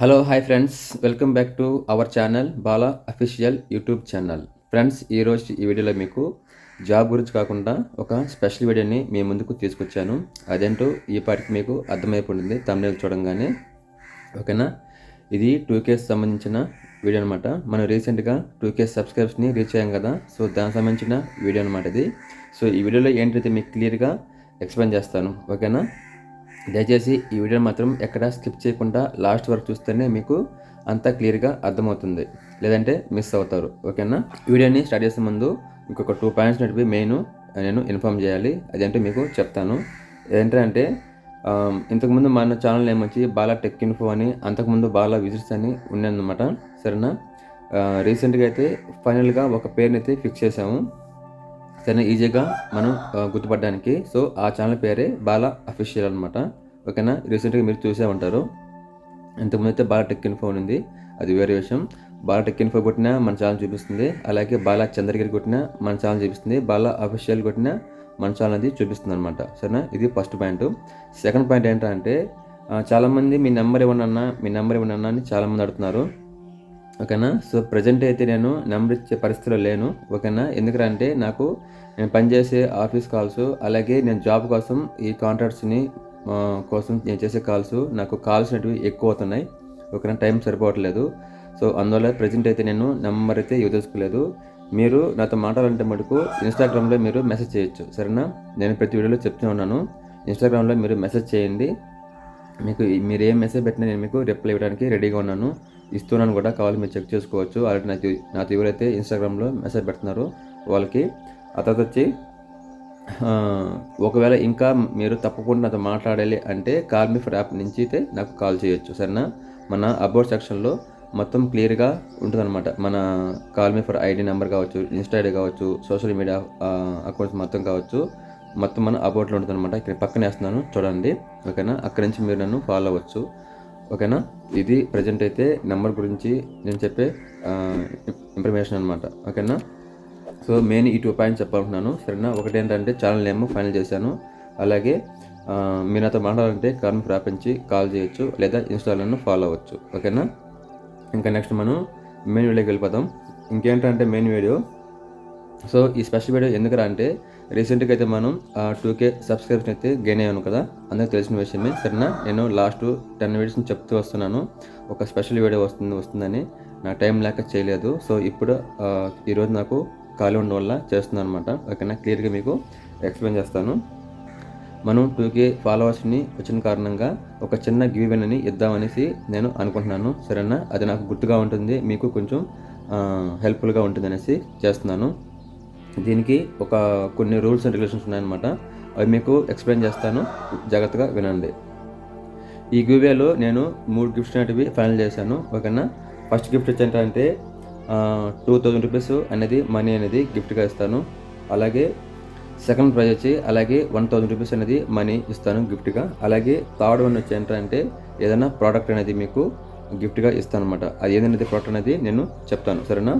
Hello hi friends welcome back to our channel Bala official YouTube channel friends ఈరోజు ఈ వీడియోలో మీకు job గురించి కాకుండా ఒక స్పెషల్ వీడియోని మీ ముందుకు తీసుకొచ్చాను. అదేంటో ఈ పాటికి మీకు అర్థమైపోయింది తమిళ చూడంగానే. ఓకేనా? ఇది టూ కేస్ సంబంధించిన వీడియో అనమాట మనం రీసెంట్గా టూ కేస్ సబ్స్క్రైబ్స్ని రీచ్ అయ్యాం కదా. సో దానికి సంబంధించిన వీడియో అనమాట ఇది. సో ఈ వీడియోలో ఏంటైతే మీకు క్లియర్గా ఎక్స్ప్లెయిన్ చేస్తాను. ఓకేనా? దయచేసి ఈ వీడియో మాత్రం ఎక్కడ స్కిప్ చేయకుండా లాస్ట్ వరకు చూస్తేనే మీకు అంతా క్లియర్గా అర్థమవుతుంది. లేదంటే మిస్ అవుతారు. ఓకేనా? వీడియోని స్టార్ట్ చేసే ముందు ఇంకొక టూ పాయింట్స్ నడిపి మెయిన్ నేను ఇన్ఫామ్ చేయాలి. అదేంటో మీకు చెప్తాను. ఏంటంటే ఆ, ఇంతకుముందు మన ఛానల్ ఏమొచ్చి వచ్చి బాలా టెక్ ఇన్ఫో అని అంతకుముందు బాలా విజిట్స్ అని ఉన్నదన్నమాట. సరేనా? రీసెంట్గా అయితే ఫైనల్గా ఒక పేరుని అయితే ఫిక్స్ చేసాము చాలా ఈజీగా మనం గుర్తుపడడానికి. సో ఆ ఛానల్ పేరే బాలా అఫీషియల్ అనమాట ఓకేనా? రీసెంట్గా మీరు చూసే ఉంటారు ఇంతకుముందు అయితే బాలా టెక్ ఇన్ఫో ఉంది. అది వేరే విషయం. బాలా టెక్ ఇన్ఫో కొట్టినా మన ఛానల్ చూపిస్తుంది. అలాగే బాలా చంద్రగిరి కొట్టినా మన ఛానల్ చూపిస్తుంది. బాలా అఫీషియల్ కొట్టినా మన ఛానల్ అది చూపిస్తుంది అనమాట సరేనా? ఇది ఫస్ట్ పాయింట్. సెకండ్ పాయింట్ ఏంటంటే చాలామంది మీ నెంబర్ ఇవ్వండి మీ నెంబర్ ఇవ్వండి అని చాలామంది అడుగుతున్నారు. ఓకేనా? సో ప్రజెంట్ అయితే నేను నెంబర్ ఇచ్చే పరిస్థితిలో లేను ఓకేనా? ఎందుకంటే నాకు నేను పనిచేసే ఆఫీస్ కాల్స్ అలాగే నేను జాబ్ కోసం ఈ కాంట్రాక్ట్స్ని కోసం నేను చేసే కాల్స్ నాకు కాల్స్ అనేవి ఎక్కువ అవుతున్నాయి ఓకేనా? టైం సరిపోవట్లేదు. సో అందువల్ల ప్రజెంట్ అయితే నేను నెంబర్ అయితే ఇవ్వదలుచుకోలేదు మీరు నాతో మాట్లాడాలంటే మటుకు ఇన్స్టాగ్రామ్లో మీరు మెసేజ్ చేయొచ్చు సరేనా? నేను ప్రతి వీడియోలో చెప్తూ ఉన్నాను. ఇన్స్టాగ్రామ్లో మీరు మెసేజ్ చేయండి. మీకు మీరు ఏం మెసేజ్ పెట్టినా నేను మీకు రిప్లై ఇవ్వడానికి రెడీగా ఉన్నాను. ఇస్తున్నాను కూడా కావాలి మీరు చెక్ చేసుకోవచ్చు. ఆల్రెడీ నాకు నాతో ఎవరైతే ఇన్స్టాగ్రామ్లో మెసేజ్ పెడుతున్నారో వాళ్ళకి. ఆ తర్వాత వచ్చి ఒకవేళ ఇంకా మీరు తప్పకుండా నాతో మాట్లాడాలి అంటే కాల్ మీ ఫర్ యాప్ నుంచి అయితే నాకు కాల్ చేయొచ్చు సరేనా? మన అబౌట్ సెక్షన్లో మొత్తం క్లియర్గా ఉంటుందన్నమాట. మన call me for ID number కావచ్చు ఇన్స్టా ఐడి కావచ్చు సోషల్ మీడియా అకౌంట్స్ మొత్తం కావచ్చు మొత్తం మన అబౌట్లో ఉంటుందన్నమాట. ఇక్కడ పక్కన వేస్తున్నాను చూడండి. ఓకేనా? అక్కడి నుంచి మీరు నన్ను ఫాలో అవ్వచ్చు. ఓకేనా? ఇది ప్రజెంట్ అయితే నెంబర్ గురించి నేను చెప్పే ఇన్ఫర్మేషన్ అనమాట ఓకేనా? సో మెయిన్ ఈ టూ పాయింట్స్ చెప్పాలనుకున్నాను సరేనా? ఒకటి ఏంటంటే ఛానల్ నేమ్ ఫైనల్ చేశాను. అలాగే మీరు నాతో మాట్లాడాలంటే కార్మి ప్రాపించి కాల్ చేయొచ్చు లేదా ఇన్స్టాలను ఫాలో అవ్వచ్చు. ఓకేనా? ఇంకా నెక్స్ట్ మనం మెయిన్ వీడియోకి వెళ్ళిపోతాం ఇంకేంటంటే మెయిన్ వీడియో సో ఈ స్పెషల్ వీడియో ఎందుకురా అంటే రీసెంట్గా అయితే మనం టూ కే సబ్స్క్రిప్షన్ అయితే గెయిన్ అయ్యాను కదా? అందరికి తెలిసిన విషయమే. సరేనా? నేను లాస్ట్ టెన్ మినిట్స్ చెప్తూ వస్తున్నాను. ఒక స్పెషల్ వీడియో వస్తుంది వస్తుందని నా టైం లేక చేయలేదు. సో ఇప్పుడు ఈరోజు నాకు ఖాళీ ఉండడం వల్ల చేస్తున్నాను అనమాట ఓకేనా? క్లియర్గా మీకు ఎక్స్ప్లెయిన్ చేస్తాను. మనం టూ కే ఫాలోవర్స్ని వచ్చిన కారణంగా ఒక చిన్న గివ్ అని ఇద్దామనేసి నేను అనుకుంటున్నాను. సరేనా? అది నాకు గుర్తుగా ఉంటుంది మీకు కొంచెం హెల్ప్ఫుల్గా ఉంటుంది అనేసి చేస్తున్నాను. దీనికి ఒక కొన్ని రూల్స్ అండ్ రెగ్యులేషన్స్ ఉన్నాయన్నమాట. అవి మీకు ఎక్స్ప్లెయిన్ చేస్తాను. జాగ్రత్తగా వినండి. ఈ గివేలో నేను మూడు గిఫ్ట్స్ అనేటివి ఫైనల్ చేశాను. ఓకేనా? ఫస్ట్ గిఫ్ట్ వచ్చేంటంటే టూ థౌజండ్ రూపీస్ అనేది మనీ అనేది గిఫ్ట్గా ఇస్తాను. అలాగే సెకండ్ ప్రైజ్ వచ్చి అలాగే వన్ థౌజండ్ రూపీస్ అనేది మనీ ఇస్తాను గిఫ్ట్గా. అలాగే థర్డ్ వన్ వచ్చి ఏంటంటే ఏదైనా ప్రోడక్ట్ అనేది మీకు గిఫ్ట్గా ఇస్తాను అనమాట అది ఏదైనా ప్రోడక్ట్ అనేది నేను చెప్తాను. సరేనా?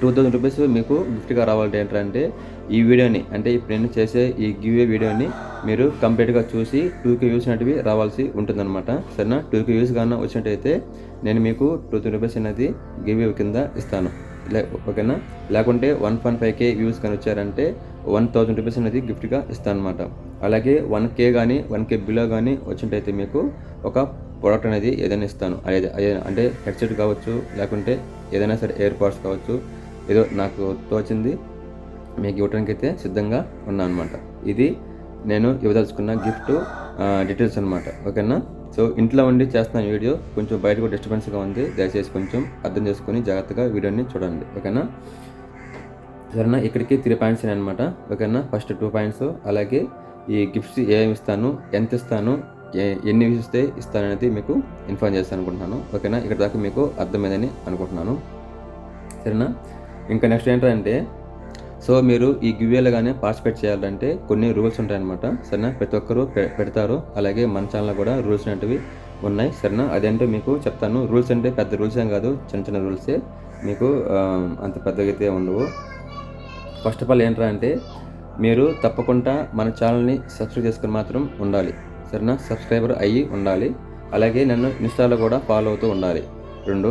టూ థౌజండ్ రూపీస్ మీకు గిఫ్ట్గా రావాలంటే ఏంటంటే ఈ వీడియోని అంటే ఇప్పుడు నేను చేసే ఈ గివ్వే వీడియోని మీరు కంప్లీట్గా చూసి టూ కే వ్యూస్ అనేటివి రావాల్సి ఉంటుందన్నమాట. సరేనా? టూ కే వ్యూస్ కన్నా వచ్చినట్టయితే నేను మీకు టూ థౌసండ్ రూపీస్ అనేది గివ్వే కింద ఇస్తాను. లే ఓకేనా? లేకుంటే one point five K views కానీ వచ్చారంటే వన్ థౌజండ్ రూపీస్ అనేది గిఫ్ట్గా ఇస్తాను అనమాట అలాగే వన్ కే కానీ వన్ కే బిలో కానీ వచ్చినట్టయితే మీకు ఒక ప్రోడక్ట్ అనేది ఏదైనా ఇస్తాను. అదే అదే అంటే హెడ్సెట్ కావచ్చు లేకుంటే ఏదైనా సరే ఎయిర్ పాడ్స్ కావచ్చు ఏదో నాకు తోచింది మీకు ఇవ్వడానికి అయితే సిద్ధంగా ఉన్నాను అనమాట ఇది నేను ఇవ్వదలుచుకున్న గిఫ్ట్ డీటెయిల్స్ అనమాట ఓకేనా? సో ఇంట్లో ఉండి చేస్తున్న వీడియో కొంచెం బయట కూడా డిస్టర్బెన్స్గా ఉంది. దయచేసి కొంచెం అర్థం చేసుకొని జాగ్రత్తగా వీడియోని చూడండి. ఓకేనా? సరేనా? ఇక్కడికి త్రీ పాయింట్స్ అనమాట ఓకేనా? First two points. అలాగే ఈ గిఫ్ట్స్ ఏమి ఇస్తాను ఎంత ఇస్తాను ఎన్ని ఇస్తే ఇస్తాననేది మీకు ఇన్ఫార్మ్ చేస్తాను అనుకుంటున్నాను ఓకేనా ఇక్కడ దాకా మీకు అర్థమైందని అనుకుంటున్నాను. సరేనా? ఇంకా నెక్స్ట్ ఏంటంటే సో మీరు ఈ గివేలో కానీ పార్టిసిపేట్ చేయాలంటే కొన్ని రూల్స్ ఉంటాయన్నమాట. సరేనా? ప్రతి ఒక్కరూ పె- పెడతారు. అలాగే మన ఛానల్ కూడా రూల్స్ అనేటివి ఉన్నాయి. సరేనా? అదేంటో మీకు చెప్తాను. రూల్స్ అంటే పెద్ద రూల్స్ ఏం కాదు. చిన్న చిన్న రూల్సే మీకు అంత పెద్దగా అయితే ఉండవు. ఫస్ట్ ఆఫ్ ఆల్ ఏంట్రా అంటే మీరు తప్పకుండా మన ఛానల్ని సబ్స్క్రైబ్ చేసుకుని మాత్రం ఉండాలి. సరేనా సబ్స్క్రైబర్ అయ్యి ఉండాలి. అలాగే నన్ను ఇన్స్టాలో కూడా ఫాలో అవుతూ ఉండాలి. రెండు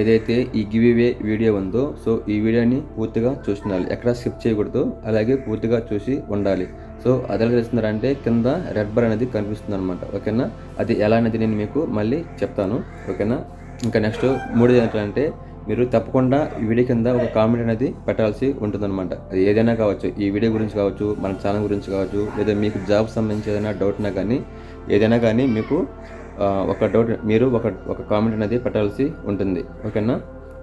ఏదైతే ఈ గివివే వీడియో ఉందో సో ఈ వీడియోని పూర్తిగా చూస్తుండాలి ఎక్కడ స్కిప్ చేయకూడదు. అలాగే పూర్తిగా చూసి ఉండాలి. సో అదే చేస్తున్నారంటే కింద రెడ్ బర్ అనేది కనిపిస్తుంది అనమాట ఓకేనా? అది ఎలా అనేది నేను మీకు మళ్ళీ చెప్తాను. ఓకేనా? ఇంకా నెక్స్ట్ మూడోది ఏంటంటే మీరు తప్పకుండా ఈ వీడియో కింద ఒక కామెంట్ అనేది పెట్టాల్సి ఉంటుందన్నమాట. అది ఏదైనా కావచ్చు ఈ వీడియో గురించి కావచ్చు మన ఛానల్ గురించి కావచ్చు లేదా మీకు జాబ్ సంబంధించి ఏదైనా డౌట్ ఉన్నా కానీ ఏదైనా కానీ మీకు ఒక డౌట్ మీరు ఒక ఒక కామెంట్ అనేది పెట్టాల్సి ఉంటుంది. ఓకేనా?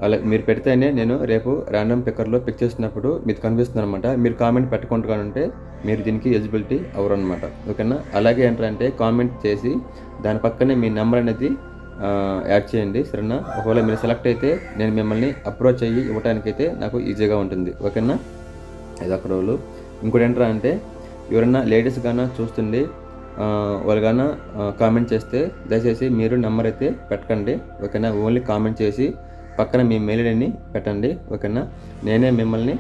అలా మీరు పెడితేనే నేను రేపు ర్యాండమ్ పిక్కర్లో పిక్ చేసినప్పుడు మీకు కనిపిస్తుంది అనమాట మీరు కామెంట్ పెట్టకుండా ఉంటే మీరు దీనికి ఎలిజిబిలిటీ అవరు అనమాట ఓకేనా? అలాగే ఏంటంటే కామెంట్ చేసి దాని పక్కనే మీ నెంబర్ అనేది యాడ్ చేయండి సరేనా? ఒకవేళ మీరు సెలెక్ట్ అయితే నేను మిమ్మల్ని అప్రోచ్ అయ్యి ఇవ్వడానికైతే నాకు ఈజీగా ఉంటుంది ఓకేనా? ఇది ఒక రోజు ఇంకోటి ఏంట్రా అంటే ఎవరైనా లేడీస్ గానా చూస్తుంది వాళ్ళు గానా కామెంట్ చేస్తే దయచేసి మీరు నెంబర్ అయితే పెట్టకండి ఓకేనా? ఓన్లీ కామెంట్ చేసి పక్కన మీ మెయిల్ ఐడిని పెట్టండి ఓకేనా? నేనే మిమ్మల్ని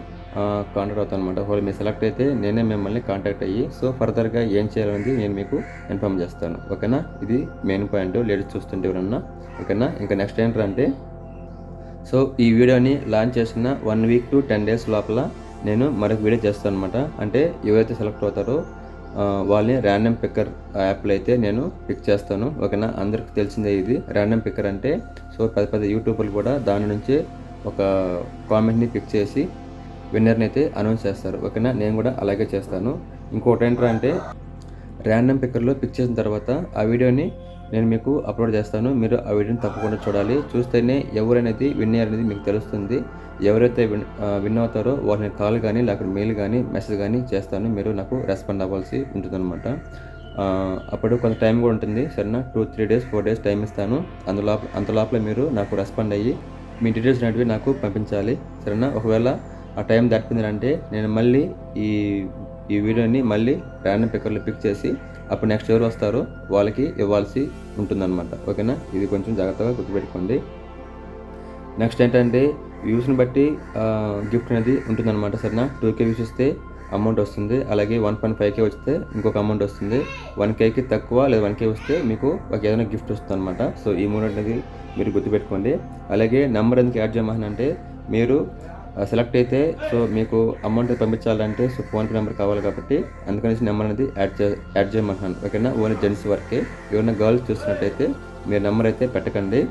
కాంటాక్ట్ అవుతాను అనమాట ఒకవేళ మీరు సెలెక్ట్ అయితే నేనే మిమ్మల్ని కాంటాక్ట్ అయ్యి సో ఫర్దర్గా ఏం చేయాలనేది నేను మీకు ఇన్ఫామ్ చేస్తాను. ఓకేనా? ఇది మెయిన్ పాయింట్ లేడీస్ చూస్తుంటే ఎవరన్నా ఓకేనా? ఇంకా నెక్స్ట్ ఏంటంటే సో ఈ వీడియోని లాంచ్ చేసిన one week to ten days లోపల నేను మరొక వీడియో చేస్తాను అనమాట అంటే ఎవరైతే సెలెక్ట్ అవుతారో వాళ్ళని ర్యాండమ్ పిక్కర్ యాప్లో అయితే నేను పిక్ చేస్తాను. ఓకేనా? అందరికి తెలిసిందే ఇది. ర్యాండమ్ పిక్కర్ అంటే సో పెద్ద పెద్ద యూట్యూబర్లు కూడా దాని నుంచి ఒక కామెంట్ని పిక్ చేసి విన్నర్ని అయితే అనౌన్స్ చేస్తారు. ఓకేనా? నేను కూడా అలాగే చేస్తాను. ఇంకోటి ఏంటంటే అంటే ర్యాండమ్ పిక్కర్లో పిక్ చేసిన తర్వాత ఆ వీడియోని నేను మీకు అప్లోడ్ చేస్తాను. మీరు ఆ వీడియోని తప్పకుండా చూడాలి. చూస్తేనే ఎవరనేది విన్ అనేది మీకు తెలుస్తుంది. ఎవరైతే విన్ విన్ అవుతారో వాళ్ళని కాల్ కానీ లేకపోతే మెయిల్ కానీ మెసేజ్ కానీ చేస్తాను. మీరు నాకు రెస్పాండ్ అవ్వాల్సి ఉంటుందన్నమాట. అప్పుడు కొంత టైం కూడా ఉంటుంది. సరేనా? Two three days four days time ఇస్తాను. అందులో అంతలోపల మీరు నాకు రెస్పాండ్ అయ్యి మీ డీటెయిల్స్ అనేటివి నాకు పంపించాలి. సరేనా? ఒకవేళ ఆ టైం దాటిపోయింది అంటే నేను మళ్ళీ ఈ ఈ వీడియోని మళ్ళీ ర్యాండమ్ పిక్కర్లో పిక్ చేసి అప్పుడు నెక్స్ట్ ఎవరు వస్తారో వాళ్ళకి ఇవ్వాల్సి ఉంటుందన్నమాట. ఓకేనా? ఇది కొంచెం జాగ్రత్తగా గుర్తుపెట్టుకోండి. నెక్స్ట్ ఏంటంటే వ్యూస్ని బట్టి గిఫ్ట్ అనేది ఉంటుందన్నమాట సరేనా? టూ కే వ్యూస్ వస్తే అమౌంట్ వస్తుంది. అలాగే వన్ పాయింట్ ఫైవ్ కే వస్తే ఇంకొక అమౌంట్ వస్తుంది. వన్ కేకి తక్కువ లేదా వన్ కే వస్తే మీకు ఒక ఏదైనా గిఫ్ట్ వస్తుంది అనమాట సో ఈ మూడు అనేది మీరు గుర్తుపెట్టుకోండి. అలాగే నెంబర్ ఎందుకు యాడ్ చేయమని అంటే మీరు సెలెక్ట్ అయితే సో మీకు అమౌంట్ పంపించాలంటే సో ఫోన్పే నెంబర్ కావాలి కాబట్టి అందుకనేసి నెంబర్ అనేది యాడ్ చే యాడ్ చేయమంటున్నాను. ఓకేనా? ఓన్లీ జెంట్స్ వరకే. ఎవరైనా గర్ల్స్ చూసినట్టయితే మీరు నెంబర్ అయితే పెట్టకండి.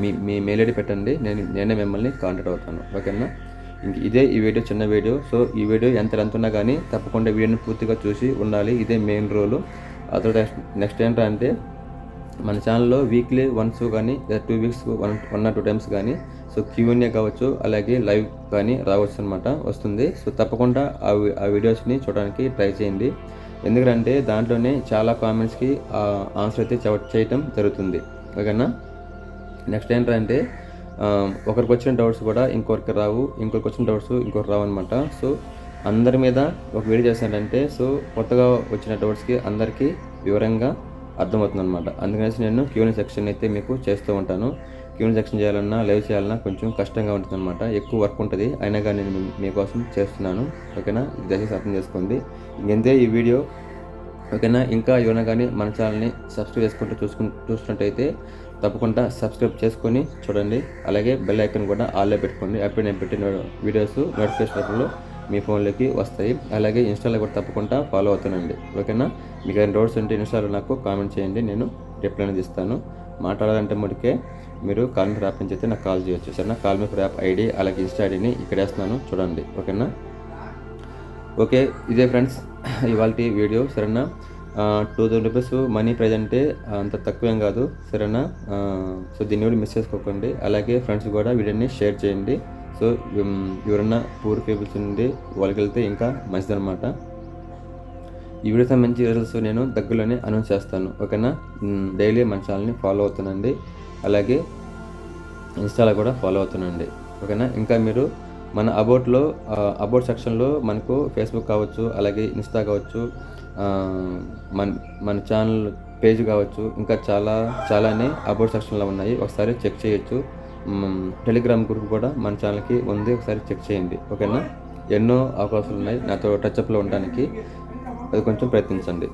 మీ మీ మెయిల్ ఐడి పెట్టండి. నేను నేనే మిమ్మల్ని కాంటాక్ట్ అవుతాను. ఓకేనా? ఇంక ఇదే ఈ వీడియో చిన్న వీడియో. సో ఈ వీడియో ఎంత ఎంత ఉన్నా కానీ తప్పకుండా వీడియోని పూర్తిగా చూసి ఉండాలి. ఇదే మెయిన్ రోలు ఆ తర్వాత నెక్స్ట్ ఏంటంటే మన ఛానల్లో వీక్లీ వన్స్ కానీ లేదా two weeks one one or two times కానీ సో క్యూఎన్ఏ కావచ్చు అలాగే లైవ్ కానీ రావచ్చు అనమాట వస్తుంది. సో తప్పకుండా ఆ వీడియోస్ని చూడడానికి ట్రై చేయండి. ఎందుకంటే దాంట్లోనే చాలా కామెంట్స్కి ఆన్సర్ అయితే చెవ- చేయటం జరుగుతుంది. ఓకేనా? నెక్స్ట్ ఏంటంటే ఒకరికి వచ్చిన డౌట్స్ కూడా ఇంకొకరికి రావు ఇంకొకరికి వచ్చిన డౌట్స్ ఇంకొకరికి రావు అనమాట సో అందరి మీద ఒక వీడియో చేశానంటే సో కొత్తగా వచ్చిన డౌట్స్కి అందరికీ వివరంగా అర్థమవుతుంది అనమాట అందుకనేసి నేను క్యూఎన్ సెక్షన్ అయితే మీకు చేస్తూ ఉంటాను. క్యూఎన్ చేయాలన్నా లైవ్ చేయాలన్నా కొంచెం కష్టంగా ఉంటుంది అనమాట ఎక్కువ వర్క్ ఉంటుంది. అయినా కానీ నేను మీకోసం చేస్తున్నాను. ఓకేనా? దయచేసి అర్థం చేసుకోండి. ఇంకంతే ఈ వీడియో. ఓకేనా? ఇంకా ఎవరైనా కానీ మన ఛానల్ని సబ్స్క్రైబ్ చేసుకుంటూ చూసుకు చూసినట్టయితే తప్పకుండా సబ్స్క్రైబ్ చేసుకొని చూడండి. అలాగే బెల్ ఐకన్ కూడా ఆల్లో పెట్టుకోండి. అప్పుడు నేను పెట్టిన వీడియోస్ నోటిఫికేషన్లో మీ ఫోన్లోకి వస్తాయి. అలాగే ఇన్స్టాలో కూడా తప్పకుండా ఫాలో అవుతానండి ఓకేనా? మీకు ఏమైనా డౌట్స్ ఉంటే ఇన్స్టాలో నాకు కామెంట్ చేయండి. నేను రిప్లై అనేది ఇస్తాను. మాట్లాడాలంటే ముడికే మీరు కాల్ మీ యాప్ నుంచి అయితే నాకు కాల్ చేయొచ్చు. సరేనా? కాల్ మీ యాప్ ఐడి అలాగే ఇన్స్టా ఐడిని ఇక్కడ వేస్తున్నాను. చూడండి. ఓకేనా? ఓకే. ఇదే ఫ్రెండ్స్ ఇవాళ వీడియో. సరేనా? Two thousand rupees money prize అంటే అంత తక్కువేం కాదు. సరేనా? సో దీన్ని కూడా మిస్ చేసుకోకండి. అలాగే ఫ్రెండ్స్ కూడా వీడియోని షేర్ చేయండి. సో ఎవరన్నా పూర్ పీపుల్స్ నుండి వాళ్ళకి వెళ్తే ఇంకా మంచిదన్నమాట. ఈ వీడియో సంబంధించి రిజల్ట్స్ నేను దగ్గరలోనే అనౌన్స్ చేస్తాను. ఓకేనా? డైలీ మన ఛానల్ని ఫాలో అవుతానండి అలాగే ఇన్స్టాలో కూడా ఫాలో అవుతానండి ఓకేనా? ఇంకా మీరు మన అబౌట్లో అబౌట్ సెక్షన్లో మనకు ఫేస్బుక్ కావచ్చు అలాగే ఇన్స్టా కావచ్చు మన మన ఛానల్ పేజ్ కావచ్చు ఇంకా చాలా చాలానే అబౌట్ సెక్షన్లో ఉన్నాయి. ఒకసారి చెక్ చేయొచ్చు. టెలిగ్రామ్ గ్రూప్ కూడా మన ఛానల్కి ఉంది. ఒకసారి చెక్ చేయండి. ఓకేనా? ఎన్నో అవకాశాలు ఉన్నాయి నాతో టచ్అప్లో ఉండడానికి. అది కొంచెం ప్రయత్నించండి.